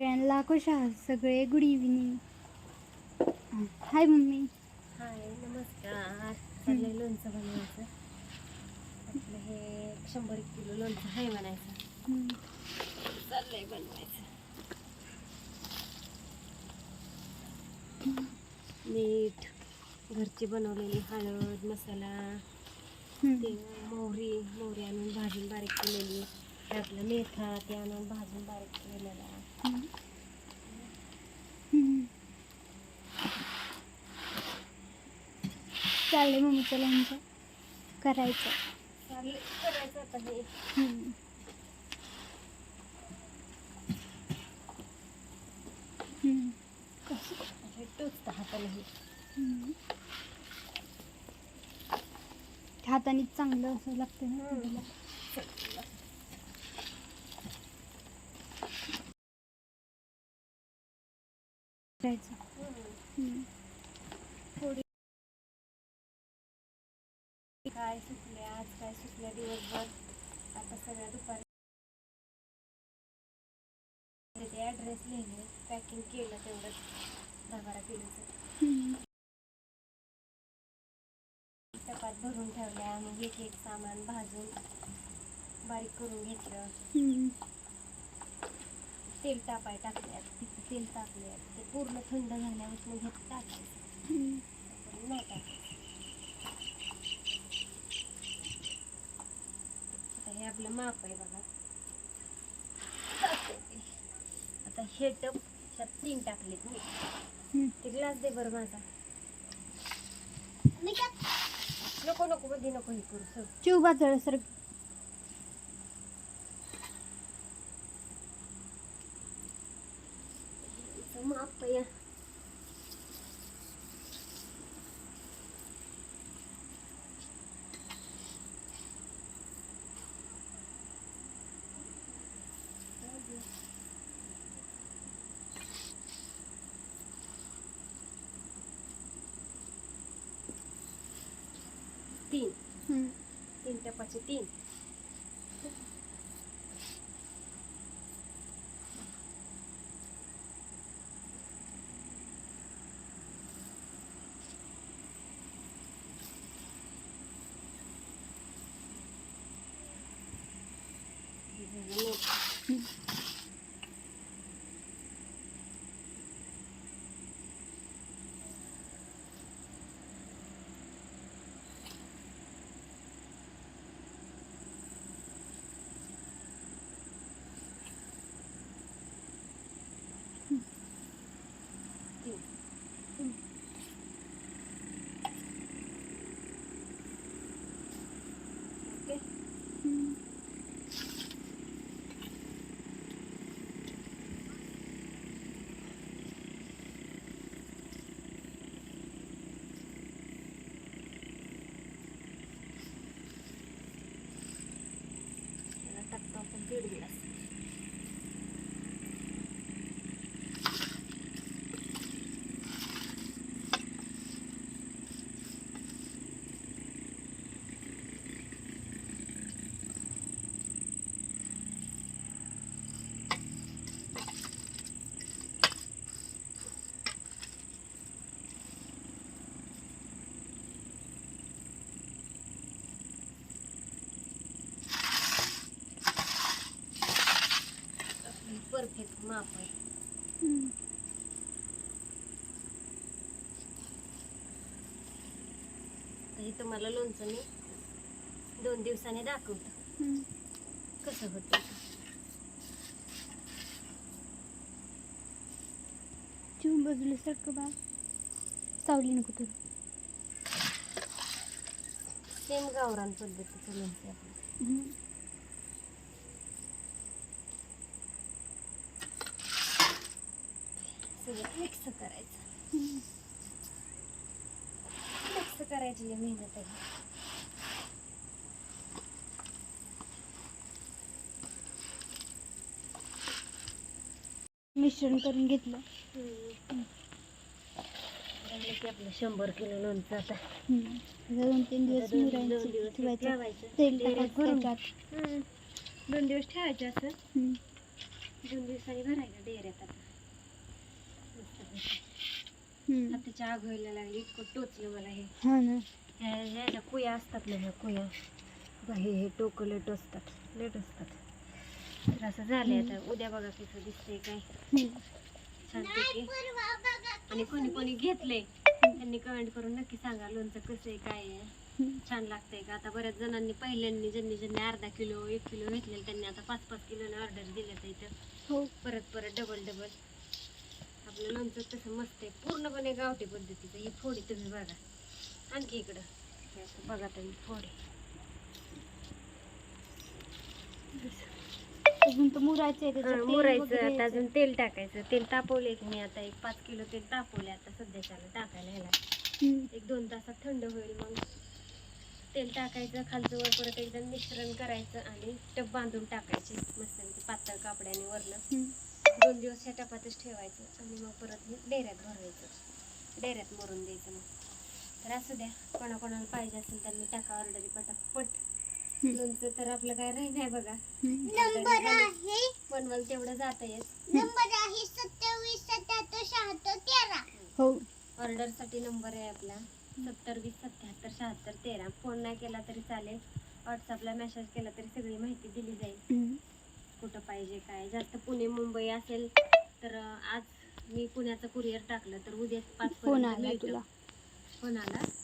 सगळ्यांना खुश आहात सगळे good evening hi mummy. Hi नमस्कार. चाललंय लोणचं बनवायचं. आपलं हे शंभर किलो लोणचं आहे म्हणायचं. चाललंय बनवायचं. मीठ घरची बनवलेली हळद मसाला. ते मोहरी मोहरी आणून भाजून बारीक केलेली. आपलं मेथा ते आणून भाजून बारीक केलेला हम्म. चाललंय मम्मीचं लोणचं करायचं. करायचं आता हे. हाताने चांगलं असं लागतं ना करायचं. काय सुकले आज काय सुकल्या दिवसभर आता सगळ्या दुपारी ते ॲड्रेस लिहिले पॅकिंग केलं तेवढं दहा बारा किलोचं. टपात भरून ठेवल्या मग एक एक सामान भाजून बारीक करून घेतलं. तेल तापाय टाकल्यात तिथं तेल टाकल्यात ते पूर्ण थंड झाल्यावर टाकायचं. पण नाही टाकायचं हे आपलं माप आहे बघा. आता हे टप त्यात तीन टाकलेत मी. ते ग्लास दे बरं माझा नको नको मध्ये नको हे करू सर चिव बाजळ सर माप आहे तीन तीन टपाचे तीन good lesson. माप आहे तर हे तुम्हाला लोणचं मी दोन दिवसांनी दाखवतो. कसं होतं ते. चिव बाजूला सारखं बा. सावली नको तुला सेम गावरान पद्धतीचं लोणचं आपलं. मिक्स करायचं. मिक्स करायची मेहनत आहे. मिश्रण करून घेतलं. की आपलं शंभर किलो लोणचं आता. दोन तीन दिवस दोन- मुरायचं दिवस ठेवायचं. तेल टाकायचं. त्याच्यात. दोन दिवस ठेवायचे असं? हम्म. दोन दिवसांनी भरायला डेऱ्यात आता. हम्म. हाताची आग व्हायला लागली इतकं टोचलं मला हे. हा ना. ह्या ह्या ज्या कुया असतात ना ह्या कुया. बघा, हे हे टोकं लेट असतात लेट असतात. तर असं झालंय आता. उद्या बघा कसं दिसतंय काय. छानपैकी आणि कोणी कोणी घेतलंय. त्यांनी कमेंट करून नक्की सांगा लोणचं कसं आहे काय आहे. छान लागतंय का? आता बऱ्याच जणांनी पहिल्यांनी ज्यांनी ज्यांनी अर्धा किलो एक किलो घेतलेलं त्यांनी आता पाच पाच किलोने ऑर्डर दिले तर इथं. हो. परत परत डबल डबल आपलं लोणचं तसं मस्त आहे. पूर्णपणे गावठी पद्धतीचं ही फोडी तुम्ही बघा. आणखी इकडं. बघा तुम्ही फोडी. मुरायचं आता. अजून तेल टाकायचं. तेल तापवले की मी आता एक पाच किलो तेल तापवले आता सध्याच्याला टाकायला ह्याला. एक दोन तासात थंड होईल मग. तेल टाकायचं खालचं वर परत एकदम मिश्रण करायचं आणि टप बांधून टाकायचे. मस्त पातळ कापड्याने हम्म. दोन दिवस ह्या टपातच ठेवायचं आणि मग परत डेऱ्यात भरवायचं डेऱ्यात मरून द्यायचं मग. तर असू द्या कोणाकोणाला पाहिजे असेल त्यांनी टाका ऑर्डरी पटापट. लोणचं तर आपलं काय राही नाही बघा. नंबर आहे. बनवाल तेवढं जात येस नंबर आहे सत्तावीस सत्याहत्तर शहात्तर तेरा. हो. ऑर्डरसाठी नंबर आहे आपला. सत्तर वीस सत्याहत्तर शहात्तर तेरा. फोन नाही केला तरी चालेल. व्हॉट्सअपला मेसेज केला तरी सगळी माहिती दिली जाईल. कुठं पाहिजे काय जास्त पुणे मुंबई असेल तर आज मी पुण्याचं कुरिअर टाकलं तर उद्या पाच फोन पर्यंत आला. तुला हम्म.